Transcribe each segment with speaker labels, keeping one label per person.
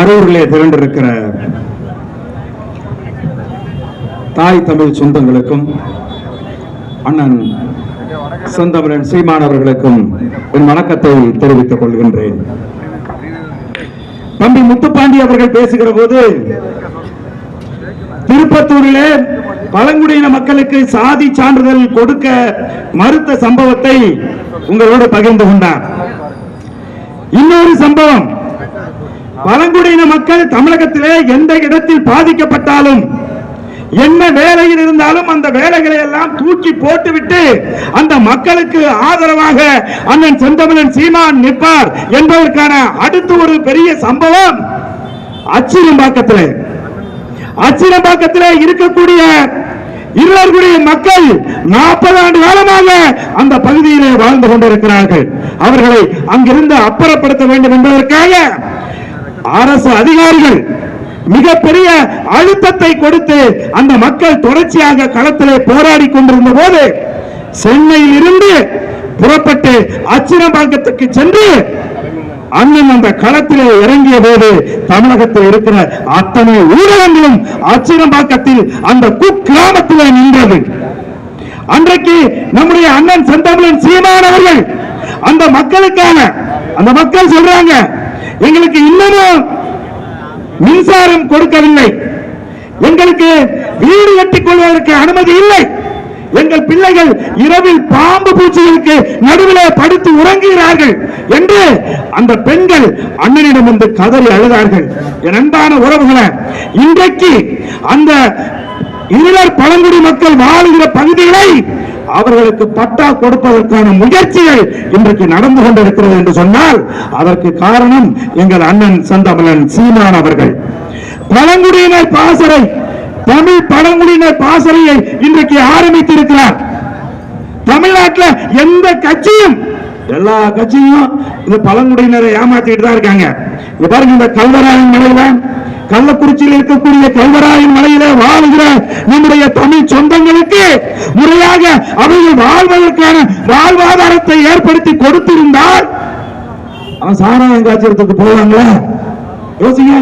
Speaker 1: அரூரிலே திரண்டிருக்கிற தாய் தமிழ் சொந்தங்களுக்கும் அண்ணன் செந்தமிழன் சீமானவர்களுக்கும் என் வணக்கத்தை தெரிவித்துக் கொள்கின்றேன். தம்பி முத்துப்பாண்டி அவர்கள் பேசுகிற போது திருப்பத்தூரிலே பழங்குடியின மக்களுக்கு சாதி சான்றிதழ் கொடுக்க மறுத்த சம்பவத்தை உங்களோடு பகிர்ந்து கொண்டார். இன்னொரு சம்பவம். பழங்குடியின மக்கள் தமிழகத்திலே எந்த இடத்தில் பாதிக்கப்பட்டாலும் என்ன வேலையில் இருந்தாலும் அந்த வேலைகளை எல்லாம் தூக்கி போட்டுவிட்டு அந்த மக்களுக்கு ஆதரவாக அண்ணன் செந்தமிழன் சீமான் நிற்பார் என்பதற்கான அடுத்து ஒரு பெரிய சம்பவம் அச்சிரம்பாக்கத்திலே அச்சிரம்பாக்கத்திலே இருக்கக்கூடிய இருவர்களுடைய மக்கள் நாற்பது ஆண்டு காலமாக அந்த பகுதியிலே வாழ்ந்து கொண்டிருக்கிறார்கள். அவர்களை அங்கிருந்து அப்புறப்படுத்த வேண்டும் என்பதற்காக அரசு அதிகாரிகள் மிகப்பெரிய அழுத்தத்தை கொடுத்து அந்த மக்கள் தொடர்ச்சியாக களத்திலே போராடி கொண்டிருந்த போது சென்னையில் இருந்து புறப்பட்டு அச்சிரம்பாக்கத்துக்கு சென்று அண்ணன் அந்த களத்திலே இறங்கிய போது தமிழகத்தில் இருக்கிற அத்தனை ஊடகங்களும் அச்சிரம்பாக்கத்தில் அந்த குக்கிராமத்திலே நின்றது. அன்றைக்கு நம்முடைய அண்ணன் செந்தமிழன் சீமான் அவர்கள் அந்த மக்களுக்கான அந்த மக்கள் சொல்றாங்க எங்களுக்கு இன்னமும் மின்சாரம் கொடுக்கவில்லை. எங்களுக்கு வீடு கட்டிக் கொள்வதற்கு அனுமதி இல்லை. எங்கள் பிள்ளைகள் இரவில் பாம்பு பூச்சிகளுக்கு நடுவில் படுத்து உறங்குகிறார்கள் என்று அந்த பெண்கள் அண்ணனிடம் வந்து கதறி அழுதார்கள். என் அன்பான உறவுகளை இன்றைக்கு அந்த ஈழர் பழங்குடி மக்கள் வாழுகிற பகுதிகளை அவர்களுக்கு பட்டா கொடுப்பதற்கான முயற்சிகள் இன்றைக்கு நடந்து கொண்டிருக்கிறது என்று சொன்னால் அதற்கு காரணம் எங்கள் அண்ணன் சந்தமலன் சீமான் அவர்கள். பழங்குடியினர் பாசறை தமிழ் பழங்குடியினர் பாசறையை இன்றைக்கு ஆரம்பித்திருக்கிறார். தமிழ்நாட்டில் எந்த கட்சியும் எல்லா கட்சியும் இந்த பழங்குடியினரை ஏமாத்திட்டு தான் இருக்காங்க. பாருங்க இந்த கல்வராயன் மலையில கள்ளக்குறிச்சியில் இருக்கக்கூடிய கல்வராயன் மலையில வாழ்கிற நம்முடைய தமிழ் சொந்தங்களுக்கு முறையாக அவர்கள் வாழ்வதற்கான வாழ்வாதாரத்தை ஏற்படுத்தி கொடுத்திருந்தால் அவன் சாராயம் காய்ச்சலத்துக்கு போவாங்களா? யோசிங்க.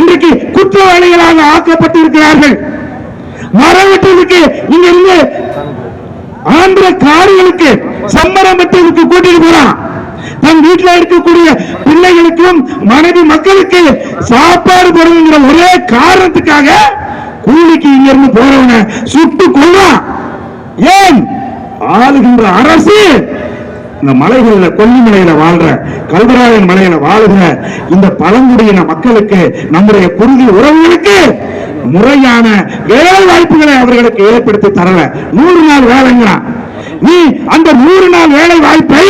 Speaker 1: இன்றைக்கு குற்றவாளிகளாக ஆக்கப்பட்டிருக்கிறார்கள். மரம் இங்க இருந்து ஆந்திர காடுகளுக்கு சம்மரம் வெட்டுவதற்கு கூட்டிட்டு போறான். தன் வீட்டில் இருக்கக்கூடிய பிள்ளைகளுக்கும் மனைவி மக்களுக்கு சாப்பாடு போடுங்கிற ஒரே காரணத்துக்காக கூலிக்கு இங்கிருந்து போறவங்க போறவன சுட்டு கொள்ளான் ஏன்? ஆளுகின்ற அரசு இந்த மலைகள்ல கொல்லிமலையில வாழ்ற கல்வராயன் மலையில வாழ்கிற இந்த பழங்குடியின மக்களுக்கு நம்முடைய குருதி உறவுகளுக்கு முறையான வேலை வாய்ப்புகளை அவர்களுக்கு ஏற்படுத்தி தரல. நூறு நாள் வேலைங்கிறான். நீ அந்த நூறு நாள் வேலை வாய்ப்பை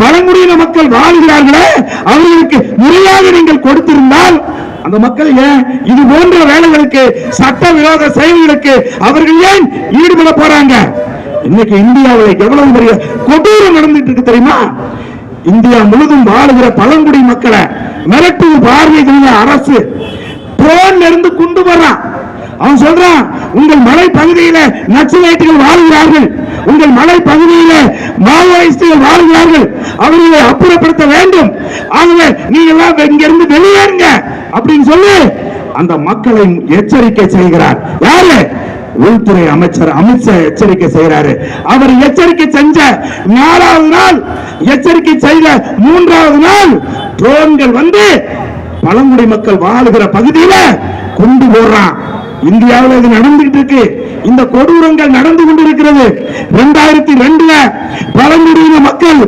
Speaker 1: பழங்குடியின மக்கள் வாழ்கிறார்களே அவர்களுக்கு முறையாக நீங்கள் கொடுத்திருந்தால் அந்த மக்கள் ஏன் இது போன்ற வேலைகளுக்கு சட்ட விரோத செயல்களுக்கு அவர்கள் ஏன் ஈடுபட போறாங்க? இன்னைக்கு இந்தியாவில் எவ்வளவு பெரிய கொடூரம் நடந்துட்டு இருக்கு தெரியுமா? இந்தியா முழுதும் வாழுகிற பழங்குடி மக்களை மிரட்டு பார்வைகள் அரசு. போன்ல இருந்து கொண்டு வர்றான். அவன் சொல்றான் உங்கள் மலை பகுதியில நக்சலைட்டுகள் வாழ்கிறார்கள். உங்கள் மலை பகுதியில மாவோயிஸ்டுகள் வாழ்கிறார்கள். அவர்களை அப்புறப்படுத்த வேண்டும். ஆகவே நீங்க எல்லாம் இங்க இருந்து வெளியேறுங்க. அப்படின்னு சொல்லி அந்த மக்களை எச்சரிக்கை செய்கிறார். யாரு? உள்துறை அமைச்சர் அமித்ஷா எச்சரிக்கை செய்கிறாரு. அவர் எச்சரிக்கை செஞ்ச நாலாவது நாள் எச்சரிக்கை செய்த மூன்றாவது நாள் ட்ரோன்கள் வந்து பழங்குடி மக்கள் வாழுகிற பகுதியில கொண்டு போடுறான் இந்தியாவில் இது நடந்துகிட்டு இருக்கு. இந்த கொடூரங்கள் நடந்து கொண்டிருக்கிறது. இரண்டாயிரத்தி ரெண்டுல பழங்குடியின மக்கள்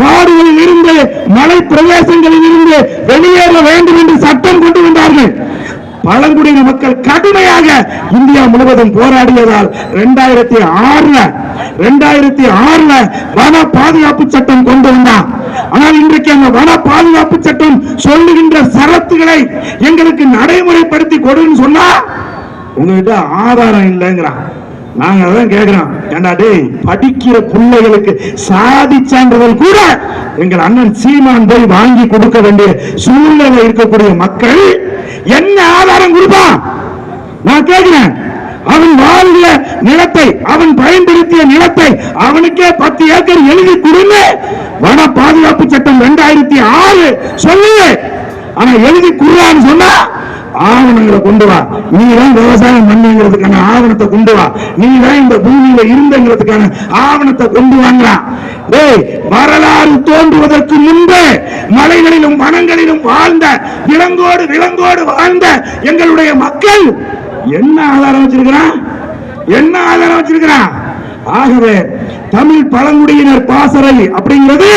Speaker 1: காடுகளில் இருந்து மலை பிரதேசங்களில் இருந்து வெளியேற வேண்டும் என்று சட்டம் கொண்டு வந்தார்கள். பழங்குடியின மக்கள் கடுமையாக இந்தியா முழுவதும் போராடியதால் இரண்டாயிரத்தி ஆறுல இரண்டாயிரத்தி ஆறுல வன பாதுகாப்பு சட்டம் கொண்டு வந்தான். ஆனால் இன்றைக்கு அந்த வன பாதுகாப்பு சட்டம் சொல்லுகின்ற சரத்துகளை எங்களுக்கு நடைமுறைப்படுத்தி கொடுன்னு சொன்னா உங்ககிட்ட ஆதாரம் இல்லைங்கிறான். நாங்க அதான் கேட்கிறோம் ஏண்டா டேய் படிக்கிற பிள்ளைகளுக்கு சாதி சான்றிதழ் கூட எங்கள் அண்ணன் சீமான் போய் வாங்கி கொடுக்க வேண்டிய சூழ்நிலை இருக்கக்கூடிய மக்கள் என்ன ஆதாரம் கொடுப்பான் நான் கேட்கிறேன் அவன் வாழ்ந்த நிலத்தை அவன் பயன்படுத்திய நிலத்தை அவனுக்கே பத்து ஏக்கர் எழுதி கொடுங்க வன பாதுகாப்பு சட்டம் இரண்டாயிரத்தி ஆறு சொல்லு ஆனா எழுதி குடுறான்னு சொன்னா ஆவணங்களை கொண்டு வா. நீ தான் விவசாயம் பண்ணுங்கிறதுக்கான ஆவணத்தை கொண்டு வா. நீ தான் இந்த பூமியில இருந்தங்கிறதுக்கான ஆவணத்தை கொண்டு வாங்கலாம் டேய் வரலாறு தோன்றுவதற்கு முன்பே மலைகளிலும் வனங்களிலும் வாழ்ந்த விலங்கோடு விலங்கோடு வாழ்ந்த எங்களுடைய மக்கள் என்ன ஆதாரம் வச்சிருக்கிறான்? என்ன ஆதாரம் வச்சிருக்கிறான்? ஆகவே தமிழ் பழங்குடியினர் பாசறை அப்படிங்கிறது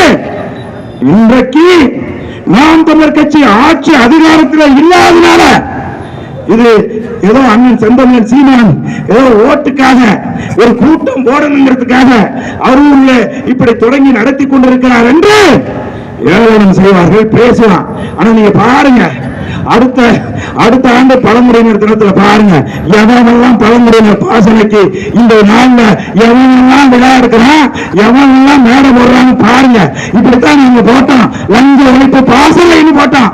Speaker 1: இன்றைக்கு நாம் தமிழர் கட்சி ஆட்சி அதிகாரத்தில் இல்லாதனால இது ஏதோ அண்ணன் செந்தமிழன் சீமான் ஏதோ ஓட்டுக்காக ஒரு கூட்டம் போடணுங்கிறதுக்காக அரூர்ல இப்படி தொடங்கி நடத்தி கொண்டிருக்கிறார் என்று ஏளனம் செய்வார்கள் பேசலாம் ஆனா நீங்க பாருங்க அடுத்த அடுத்த ஆண்டு பழங்குடியினர் தினத்துல பாருங்க. எவனெல்லாம் பழங்குடியினர் பாசனைக்கு இந்த நாள்ல எவனெல்லாம் விழா எடுக்கிறான் எவனெல்லாம் மேடை போடுறான்னு பாருங்க. இப்படித்தான் நாங்க போட்டோம். லஞ்ச ஒழிப்பு பாசனைன்னு போட்டோம்.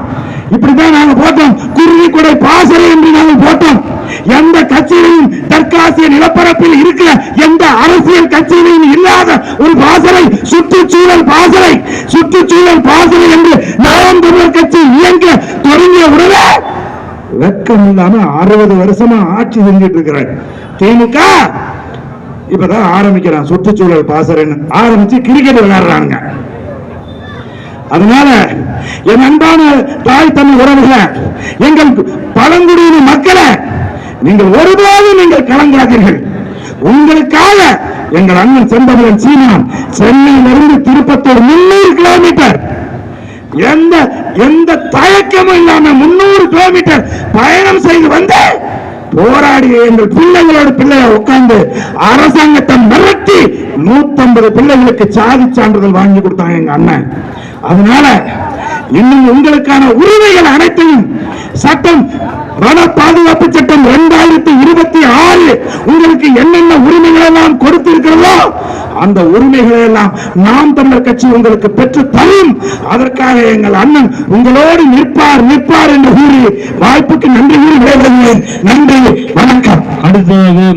Speaker 1: இப்படித்தான் நாங்க போட்டோம். குருவி கொடை பாசறை என்று நாங்கள் போட்டோம். எந்த கட்சியிலும் தெற்காசிய நிலப்பரப்பில் இருக்கிற எந்த அரசியல் கட்சியிலும் இல்லாத ஒரு பாசறை சுற்றுச்சூழல் பாசறை சுற்றுச்சூழல் பாசறை என்று நாம் தமிழர் கட்சி வெக்கம் இல்லாம அறுபது வருஷமா ஆட்சி செஞ்சிட்டு இருக்கிறாங்க திமுக இப்பதான் ஆரம்பிக்கிறான் சுற்றுச்சூழல் பாசறைன்னு. ஆரம்பிச்சு கிரிக்கெட் விளையாடுறாங்க அதனால என் அன்பான தாய் தமிழ் உறவுகளை எங்கள் பழங்குடியின மக்களை நீங்கள் ஒருபோதும் நீங்கள் கலங்காதீர்கள். உங்களுக்காக எங்கள் அண்ணன் செந்தமிழன் சீமான் சென்னையிலிருந்து திருப்பத்தூர் முன்னூறு கிலோமீட்டர் எந்த எந்த தயக்கமும் இல்லாம முன்னூறு கிலோமீட்டர் பயணம் செய்து வந்து போராடிய எங்கள் பிள்ளைகளோட பிள்ளைய உட்கார்ந்து அரசாங்கத்தை மிரட்டி நூத்தம்பது பிள்ளைகளுக்கு சாதி சான்றிதழ் வாங்கி கொடுத்தாங்க எங்க அண்ணன். அதனால இன்னும் உங்களுக்கான உரிமைகள் அனைத்தையும் சட்டம் வன பாதுகாப்பு சட்டம் இரண்டாயிரத்தி இருபத்தி ஆறு உங்களுக்கு என்னென்ன உரிமைகள் எல்லாம் கொடுத்திருக்கிறதோ அந்த உரிமைகளை எல்லாம் நாம் தமிழர் கட்சி உங்களுக்கு பெற்று தரும். அதற்காக எங்கள் அண்ணன் உங்களோடு நிற்பார் நிற்பார் என்று கூறி வாய்ப்புக்கு நன்றி கூறி விடைபெறுகிறேன். நன்றி வணக்கம்.
Speaker 2: அடுத்தது